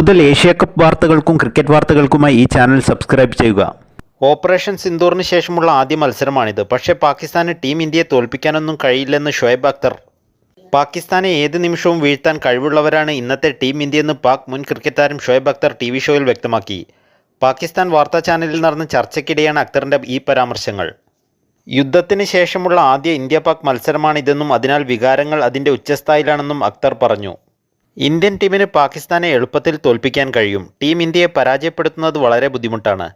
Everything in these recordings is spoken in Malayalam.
കൂടുതൽ ഏഷ്യ കപ്പ് വാർത്തകൾക്കും ക്രിക്കറ്റ് വാർത്തകൾക്കുമായി ഈ ചാനൽ സബ്സ്ക്രൈബ് ചെയ്യുക. ഓപ്പറേഷൻ സിന്ദൂറിന് ശേഷമുള്ള ആദ്യ മത്സരമാണിത്. പക്ഷേ പാകിസ്ഥാന് ടീം ഇന്ത്യയെ തോൽപ്പിക്കാനൊന്നും കഴിയില്ലെന്ന് ഷുഹൈബ് അക്തർ. പാകിസ്ഥാനെ ഏത് നിമിഷവും വീഴ്ത്താൻ കഴിവുള്ളവരാണ് ഇന്നത്തെ ടീം ഇന്ത്യയെന്ന് പാക് മുൻ ക്രിക്കറ്റ് താരം ഷുഹൈബ് അക്തർ ടി വി ഷോയിൽ വ്യക്തമാക്കി. പാകിസ്ഥാൻ വാർത്താ ചാനലിൽ നടന്ന ചർച്ചയ്ക്കിടെയാണ് അക്തറിന്റെ ഈ പരാമർശങ്ങൾ. യുദ്ധത്തിന് ശേഷമുള്ള ആദ്യ ഇന്ത്യ പാക് മത്സരമാണിതെന്നും അതിനാൽ വികാരങ്ങൾ അതിന്റെ ഉച്ചസ്ഥായിലാണെന്നും അക്തർ പറഞ്ഞു. ഇന്ത്യൻ ടീമിന് പാകിസ്ഥാനെ എളുപ്പത്തിൽ തോൽപ്പിക്കാൻ കഴിയും. ടീം ഇന്ത്യയെ പരാജയപ്പെടുത്തുന്നത് വളരെ ബുദ്ധിമുട്ടാണ്.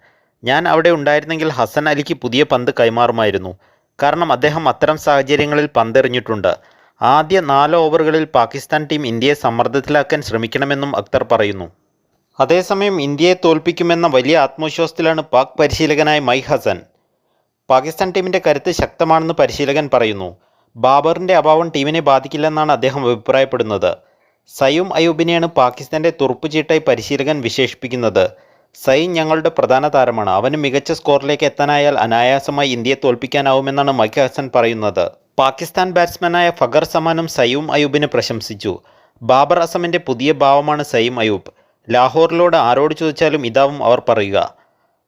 ഞാൻ അവിടെ ഉണ്ടായിരുന്നെങ്കിൽ ഹസൻ അലിക്ക് പുതിയ പന്ത് കൈമാറുമായിരുന്നു. കാരണം അദ്ദേഹം അത്തരം സാഹചര്യങ്ങളിൽ പന്തെറിഞ്ഞിട്ടുണ്ട്. ആദ്യ നാല് ഓവറുകളിൽ പാകിസ്ഥാൻ ടീം ഇന്ത്യയെ സമ്മർദ്ദത്തിലാക്കാൻ ശ്രമിക്കണമെന്നും അക്തർ പറയുന്നു. അതേസമയം ഇന്ത്യയെ തോൽപ്പിക്കുമെന്ന വലിയ ആത്മവിശ്വാസത്തിലാണ് പാക് പരിശീലകനായ മൈ ഹസൻ. പാകിസ്ഥാൻ ടീമിന്റെ കരുത്ത് ശക്തമാണെന്ന് പരിശീലകൻ പറയുന്നു. ബാബറിന്റെ അഭാവം ടീമിനെ ബാധിക്കില്ലെന്നാണ് അദ്ദേഹം അഭിപ്രായപ്പെടുന്നത്. സയൂം അയൂബിനെയാണ് പാകിസ്ഥാന്റെ തുറുപ്പുചീട്ടായി പരിശീലകൻ വിശേഷിപ്പിക്കുന്നത്. സൈൻ ഞങ്ങളുടെ പ്രധാന താരമാണ്. അവന് മികച്ച സ്കോറിലേക്ക് എത്താനായാൽ അനായാസമായി ഇന്ത്യയെ തോൽപ്പിക്കാനാവുമെന്നാണ് മൈക്ക് ഹസൻ പറയുന്നത്. പാകിസ്ഥാൻ ബാറ്റ്സ്മാനായ ഫഗർ സമാനും സയൂം അയൂബിനെ പ്രശംസിച്ചു. ബാബർ അസമിന്റെ പുതിയ ഭാവമാണ് സയും അയൂബ് ലാഹോറിലോട് ആരോട് ചോദിച്ചാലും ഇതാവും അവർ പറയുക.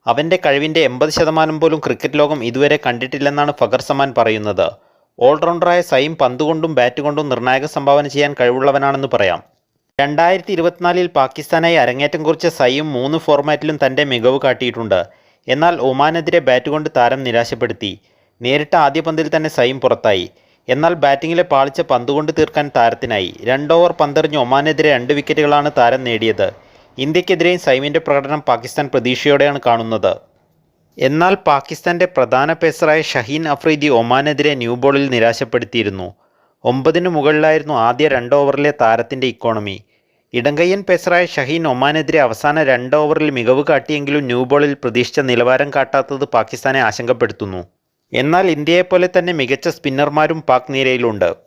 അവന്റെ കഴിവിന്റെ എൺപത് ശതമാനം പോലും ക്രിക്കറ്റ് ലോകം ഇതുവരെ കണ്ടിട്ടില്ലെന്നാണ് ഫഗർ സമാൻ പറയുന്നത്. ഓൾറൗണ്ടറായ സൈം പന്തുകൊണ്ടും ബാറ്റ് കൊണ്ടും നിർണായക സംഭാവന ചെയ്യാൻ കഴിവുള്ളവനാണെന്ന് പറയാം. രണ്ടായിരത്തി ഇരുപത്തിനാലിൽ പാകിസ്ഥാനായി അരങ്ങേറ്റം കുറിച്ച സൈയും മൂന്ന് ഫോർമാറ്റിലും തന്റെ മികവ് കാട്ടിയിട്ടുണ്ട്. എന്നാൽ ഒമാനെതിരെ ബാറ്റ് കൊണ്ട് താരം നിരാശപ്പെടുത്തി. നേരിട്ട ആദ്യ പന്തിൽ തന്നെ സൈം പുറത്തായി. എന്നാൽ ബാറ്റിങ്ങിലെ പാളിച്ച പന്തുകൊണ്ട് തീർക്കാൻ താരത്തിനായി. രണ്ട് ഓവർ പന്തെറിഞ്ഞ് ഒമാനെതിരെ രണ്ട് വിക്കറ്റുകളാണ് താരം നേടിയത്. ഇന്ത്യക്കെതിരെയും സൈമിന്റെ പ്രകടനം പാകിസ്ഥാൻ പ്രതീക്ഷയോടെയാണ് കാണുന്നത്. എന്നാൽ പാകിസ്ഥാന്റെ പ്രധാന പേസറായ ഷഹീൻ അഫ്രീദി ഒമാനെതിരെ ന്യൂ ബോളിൽ നിരാശപ്പെടുത്തിയിരുന്നു. ഒമ്പതിനു മുകളിലായിരുന്നു ആദ്യ രണ്ട് ഓവറിലെ താരത്തിന്റെ ഇക്കോണമി. ഇടങ്കയ്യൻ പേസറായ ഷഹീൻ ഒമാനെതിരെ അവസാന രണ്ട് ഓവറിൽ മികവ് കാട്ടിയെങ്കിലും ന്യൂ ബോളിൽ പ്രതീക്ഷിച്ച നിലവാരം കാട്ടാത്തത് പാകിസ്ഥാനെ ആശങ്കപ്പെടുത്തുന്നു. എന്നാൽ ഇന്ത്യയെപ്പോലെ തന്നെ മികച്ച സ്പിന്നർമാരും പാക് നിരയിലുണ്ട്.